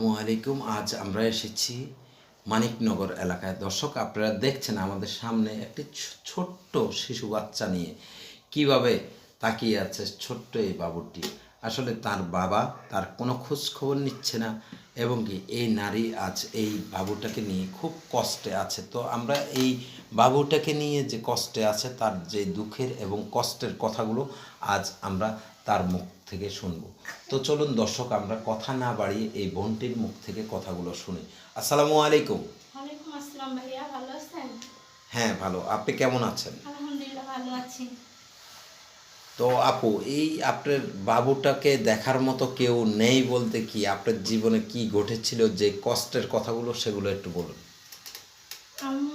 আসসালামু আলাইকুম। আজ আমরা এসেছি মানিকনগর এলাকায়। দর্শক, আপনারা দেখছেন আমাদের সামনে একটি ছোট্ট শিশু বাচ্চা নিয়ে কীভাবে তাকিয়ে আছে ছোট্ট এই বাবুটি। আসলে তার বাবা তার কোনো খোঁজ খবর নিচ্ছে না এবং কি এই নারী আজ এই বাবুটাকে নিয়ে খুব কষ্টে আছে। তো আমরা এই বাবুটাকে নিয়ে যে কষ্টে আছে তার যে দুঃখের এবং কষ্টের কথাগুলো আজ আমরা তার মুখ থেকে শুনব। তো চলুন দর্শক আমরা কথা না বাড়িয়ে এই বোনটির মুখ থেকে কথাগুলো শুনি। আসসালামু আলাইকুম। হ্যাঁ ভালো। আপনি কেমন আছেন? তো আপু এই আপনার বাবুটাকে দেখার মতো কেউ নেই বলতে কি আপনার জীবনে কি ঘটেছিল যে কষ্টের কথাগুলো সেগুলো একটু বলুন।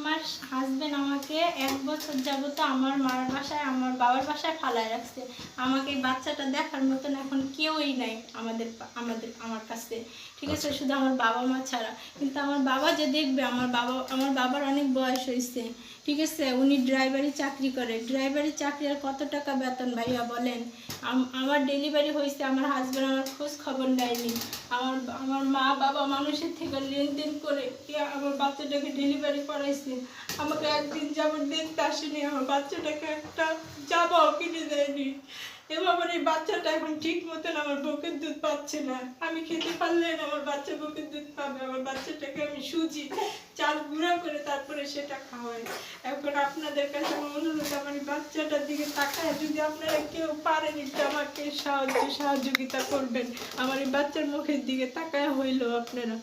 আমার হাজবেন্ড আমাকে এক বছর যাবত আমার মার বাসায় আমার বাবার বাসায় ফালায় রাখছে। আমাকে এই বাচ্চাটা দেখার মতন এখন কেউই নাই আমাদের আমাদের আমার কাছে। ঠিক আছে? শুধু আমার বাবা মা ছাড়া। কিন্তু আমার বাবা যে দেখবে আমার বাবা আমার বাবার অনেক বয়স হয়েছে ঠিক আছে? উনি ড্রাইভারি চাকরি করে। ড্রাইভারি চাকরি আর কত টাকা বেতন ভাইয়া বলেন? আমার ডেলিভারি হয়েছে আমার হাজব্যান্ড আমার খোঁজ খবর নেয়নি। আমার আমার মা বাবা মানুষের থেকে লেনদেন করে কি আমার বাচ্চাটাকে ডেলিভারি করাইছে? আমাকে একদিন যাবত দেখতে আসেনি, আমার বাচ্চাটাকে একটা জামাও কিনে দেয়নি। এবং আমার এই বাচ্চাটা এখন ঠিক মতন আমার বুকের দুধ পাচ্ছে না। আমি খেতে পারলে আমার বাচ্চা বুকের দুধ পাবে, আমার বাচ্চাটাকে আমি সুজি, চাল গুঁড়া করে তারপরে সেটা খাওয়াই। এখন আপনাদের কাছে আমার অনুরোধ, আমার বাচ্চাটার দিকে তাকায়, যদি আপনারা কেউ পারেন একটু আমাকে সাহায্য, সহযোগিতা করবেন। আমার এই বাচ্চার মুখের দিকে তাকায় হইল আপনারা।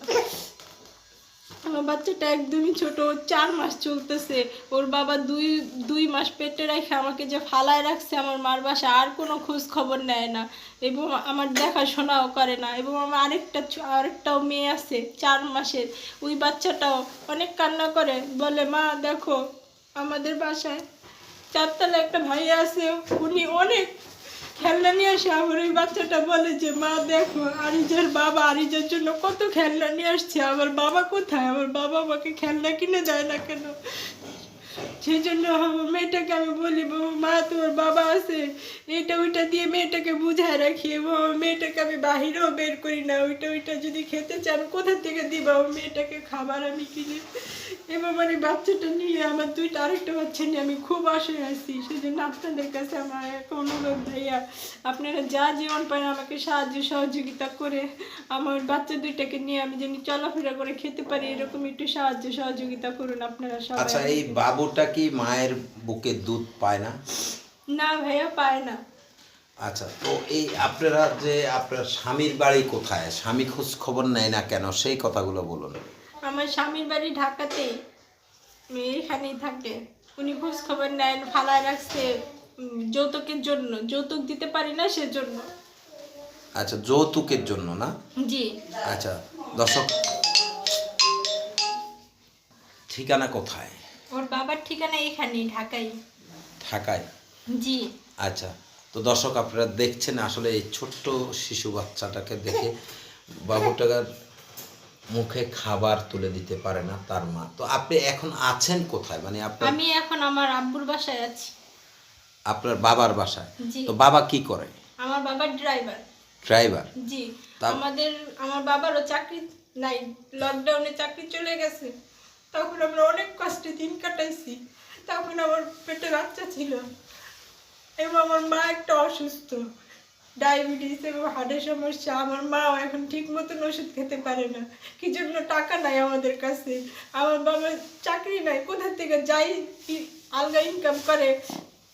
আমার বাচ্চাটা একদমই ছোট চার মাস চলতেছে। ওর বাবা দুই দুই মাস পেটে রেখে আমাকে যে ফালায় রাখছে আমার মার বাসা, আর কোনো খোঁজ খবর নেয় না। এবং আমার দেখাশোনাও করে না। এবং আমার আরেকটা আরেকটাও মেয়ে আছে, চার মাসের। ওই বাচ্চাটাও অনেক কান্না করে, বলে, মা, দেখো, আমাদের বাসায় চারতলা একটা ভাই আছে, উনি অনেক খেলনা নিয়ে আসে আমার ওই বাচ্চাটা বলে যে, মা, দেখো, আরিজের বাবা আরিজের জন্য কত খেলনা নিয়ে আসছে। আমার বাবা কোথায়? আমার বাবা আমাকে খেলনা কিনে দেয় না কেন? সেই জন্য মেয়েটাকে আমি বলি মা, তোর বাবা আছে। এটা ওইটা দিয়ে মেয়েটাকে বুঝায় রাখি এবং মেয়েটাকে আমি বাহিরেও বের করি না। ওইটা ওইটা যদি খেতে চান, কোথা থেকে দিব? মেয়েটাকে খাবার আমি কিনে এবং এই বাচ্চাটা নিয়ে আমার দুইটা আরেকটা বাচ্চা নিয়ে আমি খুব আশায় আছি। সেই জন্য আপনাদের কাছে আমার এক অনুরোধ ভাইয়া, আপনারা যা জীবন পান আমাকে সাহায্য, সহযোগিতা করে আমার বাচ্চা দুইটাকে নিয়ে আমি যেন চলাফেরা করে খেতে পারি, এরকম একটু সাহায্য, সহযোগিতা করুন আপনারা আচ্ছা সবাই এই বাবুটা কি মায়ের বুকে দুধ পায় না? না ভাইয়া পায় না। আচ্ছা তো এই আপনারা যে আপনার স্বামীর বাড়ি কোথায়? স্বামী খোঁজ খবর নেয় না কেন? সেই কথাগুলো বলুন। আমার স্বামীর বাড়ি ঢাকাতেই মেয়ে এখানেই থাকে। উনি খোঁজ খবর নেন ফালায় রাখছে যৌতুকের জন্য। যৌতুক দিতে পারি না সেজন্য। আচ্ছা যৌতুকের জন্য না? জি। আচ্ছা দর্শক ঠিকানা কোথায়? ওর বাবার ঠিকানা এখানেই ঢাকাই। ঢাকায় জি। আচ্ছা তো দর্শক আপনারা দেখছেন আসলে এই ছোট্ট শিশু বাচ্চাটাকে দেখে বাবুটার মুখে খাবার তুলে দিতে পারে না তার মা। তো আপনি এখন আছেন কোথায়? মানে আপনার আমি এখন আমার আব্বুর বাসায় আছি। আপনার বাবার বাসায়? জি। তো বাবা কি করে? আমার বাবার ড্রাইভার। ড্রাইভার? জি। আমাদের আমার বাবারও চাকরি নাই লকডাউনে চাকরি চলে গেছে। তখন আমরা অনেক কষ্টে দিন কাটাইছি। তখন আমার পেটে বাচ্চা ছিল। এবং আমার মা একটা অসুস্থ। ডায়াবেটিস এবং হার্টের সমস্যা। আমার মাও এখন ঠিক মতন ওষুধ খেতে পারে না। কি জন্য টাকা নাই আমাদের কাছে? আমার বাবার চাকরি নাই। কোথা থেকে যাই আলগা ইনকাম করে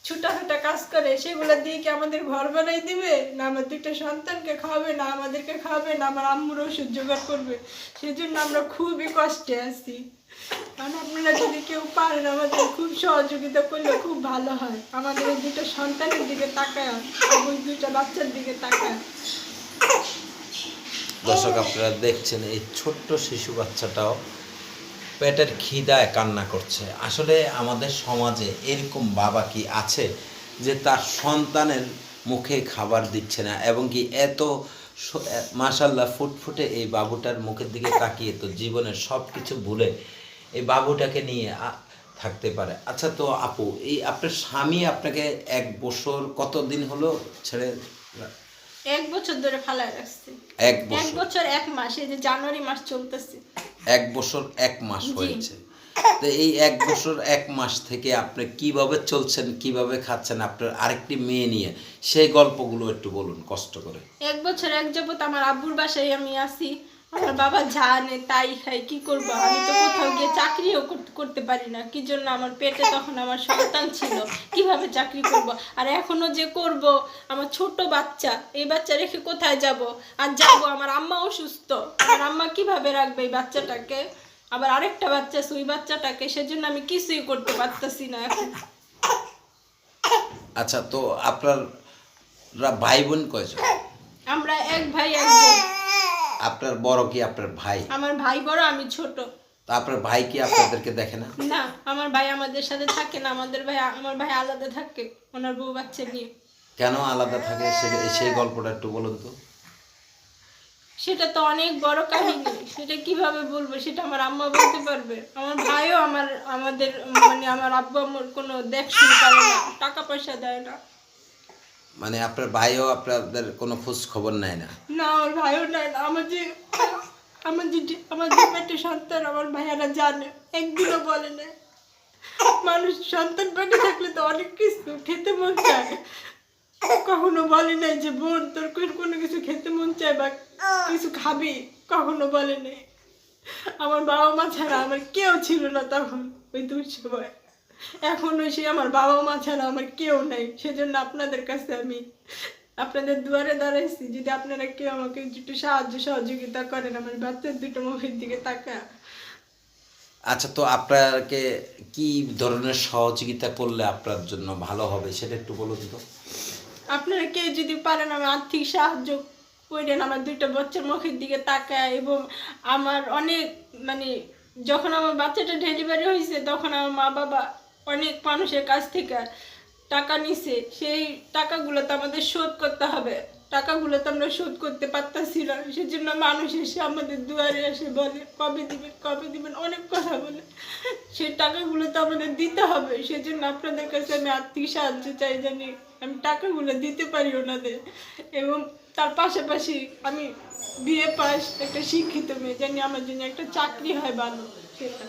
ছুটা ছুটা কাজ করে, সেগুলো দিয়ে কি আমাদের ঘর বানাই দিবে? না আমার দুইটা সন্তানকে খাওয়াবে, না আমাদেরকে খাওয়াবে, না আমার আম্মুর ওষুধ জোগাড় করবে। সেজন্য আমরা খুবই কষ্টে আছি। কারণ আপনারা যদি কেউ পারেন আমাদের খুব সহযোগিতা করলে খুব ভালো হয়। আমাদের দুটো সন্তানের দিকে তাকায় বাচ্চার দিকে তাকায়। দর্শক, আপনারা দেখছেন এই ছোট্ট শিশু বাচ্চাটাও পেটের খিদায় কান্না করছে। আসলে আমাদের সমাজে এরকম বাবা কি আছে যে তার সন্তানের মুখে খাবার দিচ্ছে না এবং কি এত মাশাল্লাহ ফুটফুটে এই বাবুটার মুখের দিকে তাকিয়ে তো জীবনের সব কিছু ভুলে এই বাবুটাকে নিয়ে থাকতে পারে। আচ্ছা তো আপু এই আপনার স্বামী আপনাকে এক বছর কতদিন হলো ছেড়ে এক বছর ধরে ফালায় রাখছে। এক এক বছর। বছর এক মাস এই যে জানুয়ারি মাস চলতেছে। এক বছর এক মাস হয়েছে। তো এই এক বছর এক মাস থেকে আপনি কীভাবে চলছেন কীভাবে খাচ্ছেন আপনার আরেকটি মেয়ে নিয়ে সেই গল্পগুলো একটু বলুন কষ্ট করে। এক বছর এক যাবত আমার আব্বুর বাসায় আমি আসি আমার বাবা যা আনে তাই খাই কি করব? আমি তো কোথাও গিয়ে চাকরিও করতে- করতে পারি না। কি জন্য আমার পেটে তখন আমার সন্তান ছিল? কীভাবে চাকরি করব? আর এখনও যে করব? আমার ছোট বাচ্চা এই বাচ্চা রেখে কোথায় যাব? আর যাব আমার আম্মা অসুস্থ। আমার আম্মা কীভাবে রাখবে এই বাচ্চাটাকে? আবার আরেকটা বাচ্চা সুই বাচ্চাটাকে সেজন্য আমি কিছুই করতে পারতাছি না এখন। আচ্ছা তো আপনার ভাই বোন কয়জন? আমরা এক ভাই এক বোন। আপনার বড় কি আপনার ভাই? আমার ভাই বড় আমি ছোট। তো আপনার ভাই কি আপনাদেরকে দেখে না? না আমার ভাই আমাদের সাথে থাকে না আমাদের ভাই আমার ভাই আলাদা থাকে ওনার বউ বাচ্চা নিয়ে। কেন আলাদা থাকে? সেই গল্পটা একটু বলুন তো। সেটা তো অনেক বড় কাহিনী। সেটা কীভাবে বলব? সেটা আমার আম্মা বলতে পারবে। আমার ভাইও আমার আমাদের মানে আমার আব্বু আম্মুর কোনো দেখ দেখশুন করে না টাকা পয়সা দেয় না। মানে আপনার ভাইও আপনাদের কোনো খোঁজ খবর নেয় না? না, আমার ভাইও নেয় না। আমার যে আমার যে আমার যে পেটে সন্তান, আমার ভাইয়ারা জানে। একদিনও বলে না। মানুষ সন্তান পেটে থাকলে তো অনেক কিছু খেতে মন চায়। কখনো বলে নাই যে, বোন, তোর কোনো কিছু খেতে মন চায় বা কিছু খাবি? কখনো বলে নাই। আমার বাবা মা ছাড়া আমার কেউ ছিল না তখন ওই দুঃসময়। এখনও সে আমার বাবা মা ছাড়া আমার কেউ নাই। সেজন্য আপনাদের কাছে আমি আপনাদের দুয়ারে দাঁড়াইছি। যদি আপনারা কেউ আমাকে একটু সাহায্য সহযোগিতা করেন আমার বাচ্চার দুটো মুখের দিকে তাকা আচ্ছা তো আপনাকে কি ধরনের সহযোগিতা করলে আপনার জন্য ভালো হবে সেটা একটু বলুন তো। আপনারা কেউ যদি পারেন আমি আর্থিক সাহায্য করেন আমার দুইটা বাচ্চার মুখের দিকে তাকায় এবং আমার অনেক মানে যখন আমার বাচ্চাটা ডেলিভারি হয়েছে তখন আমার মা বাবা অনেক মানুষের কাছ থেকে টাকা নিছে, সেই টাকাগুলো তো আমাদের শোধ করতে হবে। টাকাগুলো তো আমরা শোধ করতে পারতাছি না। সেজন্য মানুষ এসে আমাদের দুয়ারে এসে বলে, কবে দিবেন কবে দিবেন? অনেক কথা বলে। সেই টাকাগুলো তো আমাদের দিতে হবে। সেজন্য আপনাদের কাছে আমি আর্থিক সাহায্য চাই জানি। আমি টাকাগুলো দিতে পারি ওনাদের। এবং তার পাশাপাশি আমি বিয়ে পাস একটা শিক্ষিত মেয়ে জানি, আমার জন্য একটা চাকরি হয় ভালো। সেটা।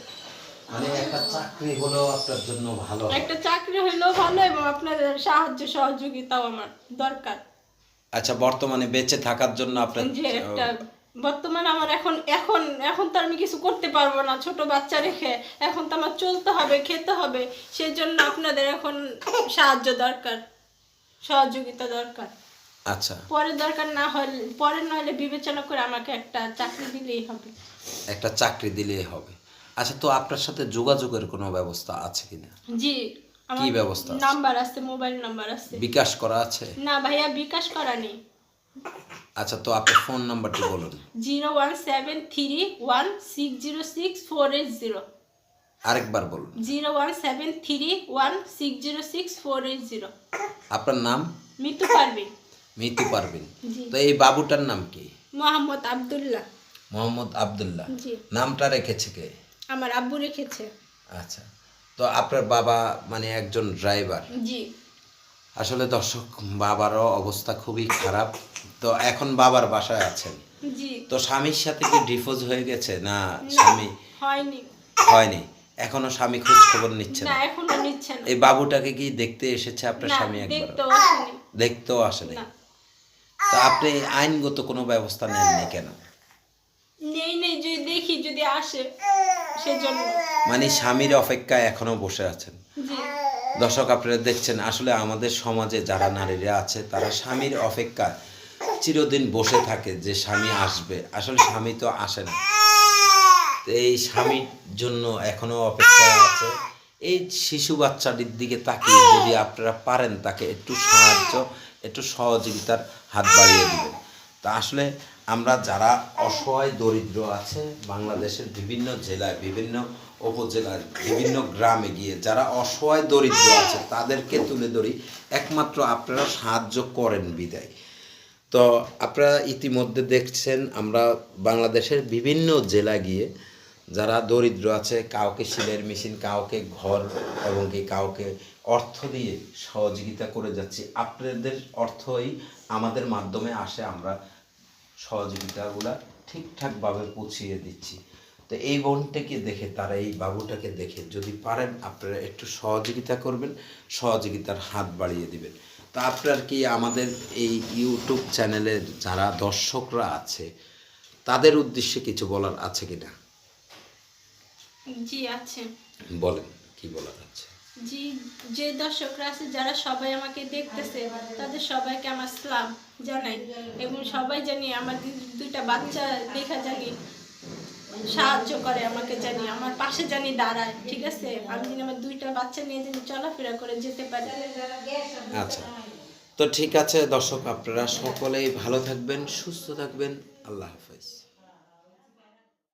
মানে একটা চাকরি হলেও আপনার জন্য ভালো একটা চাকরি হইলেও ভালো এবং আপনাদের সাহায্য সহযোগিতাও আমার দরকার। আচ্ছা বর্তমানে বেঁচে থাকার জন্য আপনার যে একটা বর্তমানে আমার এখন এখন এখন তো আমি কিছু করতে পারব না ছোট বাচ্চা রেখে। এখন তো আমার চলতে হবে খেতে হবে সেই জন্য আপনাদের এখন সাহায্য দরকার সহযোগিতা দরকার। আচ্ছা। পরে দরকার না হলে পরে নইলে বিবেচনা করে আমাকে একটা চাকরি দিলেই হবে। একটা চাকরি দিলেই হবে। আচ্ছা তো আপনার সাথে যোগাযোগের কোনো ব্যবস্থা আছে কিনা? জি কি ব্যবস্থা নাম্বার আছে মোবাইল নাম্বার আছে। বিকাশ করা আছে? না ভাইয়া বিকাশ করা নেই। আচ্ছা তো আপনার ফোন নাম্বারটি বলুন। Zero one seven three one six zero six four eight zero. আরেকবার বলুন। Zero one seven three one six zero six four eight zero. আপনার নাম? মিতু পারবেন মিতু পারবেন জি। তো এই বাবুটার নাম কি? মোহাম্মদ আবদুল্লাহ। মোহাম্মদ আবদুল্লাহ। জি। নামটা রেখেছে কে? আমার আব্বু রেখেছে। আচ্ছা। তো আপনার বাবা মানে একজন ড্রাইভার জি। আসলে দর্শক বাবারও অবস্থা খুবই খারাপ। তো এখন বাবার বাসায় আছেন। জি। তো স্বামীর সাথে কি ডিভোর্স হয়ে গেছে? না স্বামী হয়নি। হয়নি। এখনও স্বামী খোঁজ খবর নিচ্ছে না? এখনও নিচ্ছে না। এই বাবুটাকে কি দেখতে এসেছে আপনার স্বামী একবার? দেখতেও আসেনি। তো আপনি আইনগত কোনো ব্যবস্থা নেননি কেন? নেই নেই যদি দেখি যদি আসে সেজন্য। মানে স্বামীর অপেক্ষায় এখনও বসে আছেন। দর্শক আপনারা দেখছেন আসলে আমাদের সমাজে যারা নারীরা আছে তারা স্বামীর অপেক্ষায় চিরদিন বসে থাকে যে স্বামী আসবে। আসলে স্বামী তো আসে না। এই স্বামীর জন্য এখনও অপেক্ষা আছে। এই শিশু বাচ্চাটির দিকে তাকিয়ে যদি আপনারা পারেন তাকে একটু সাহায্য একটু সহযোগিতার হাত বাড়িয়ে দিবেন। তা আসলে আমরা যারা অসহায়, দরিদ্র আছে বাংলাদেশের বিভিন্ন জেলায়, বিভিন্ন উপজেলার বিভিন্ন গ্রামে গিয়ে যারা অসহায়, দরিদ্র আছে তাদেরকে তুলে ধরি। একমাত্র আপনারা সাহায্য করেন বিদায়। তো আপনারা ইতিমধ্যে দেখছেন আমরা বাংলাদেশের বিভিন্ন জেলা গিয়ে যারা দরিদ্র আছে, কাউকে সিলের মেশিন, কাউকে ঘর এবং কি কাউকে অর্থ দিয়ে সহযোগিতা করে যাচ্ছি। আপনাদের অর্থই আমাদের মাধ্যমে আসে আমরা সহযোগিতাগুলা ঠিকঠাকভাবে পৌঁছিয়ে দিচ্ছি। তো এই বোনটাকে দেখে তারা এই বাবুটাকে দেখে যদি পারেন আপনারা একটু সহযোগিতা করবেন সহযোগিতার হাত বাড়িয়ে দিবেন। তা আপনার কি আমাদের এই ইউটিউব চ্যানেলের যারা দর্শকরা আছে তাদের উদ্দেশ্যে কিছু বলার আছে কি না জি আছে। বলেন কি বলার আছে? জি, যে দর্শকরা আছে, যারা সবাই আমাকে দেখতেছে, তাদের সবাইকে আমার সালাম জানাই এবং সবাই জানি আমার দুইটা বাচ্চা দেখা জানি সাহায্য করে আমাকে জানি, আমার পাশে জানি দাঁড়ায়, ঠিক আছে? আমি জানি আমার দুইটা বাচ্চা নিয়ে জানি চলাফেরা করে যেতে পারি। আচ্ছা তো ঠিক আছে দর্শক, আপনারা সকলেই ভালো থাকবেন, সুস্থ থাকবেন, আল্লাহ হাফেজ।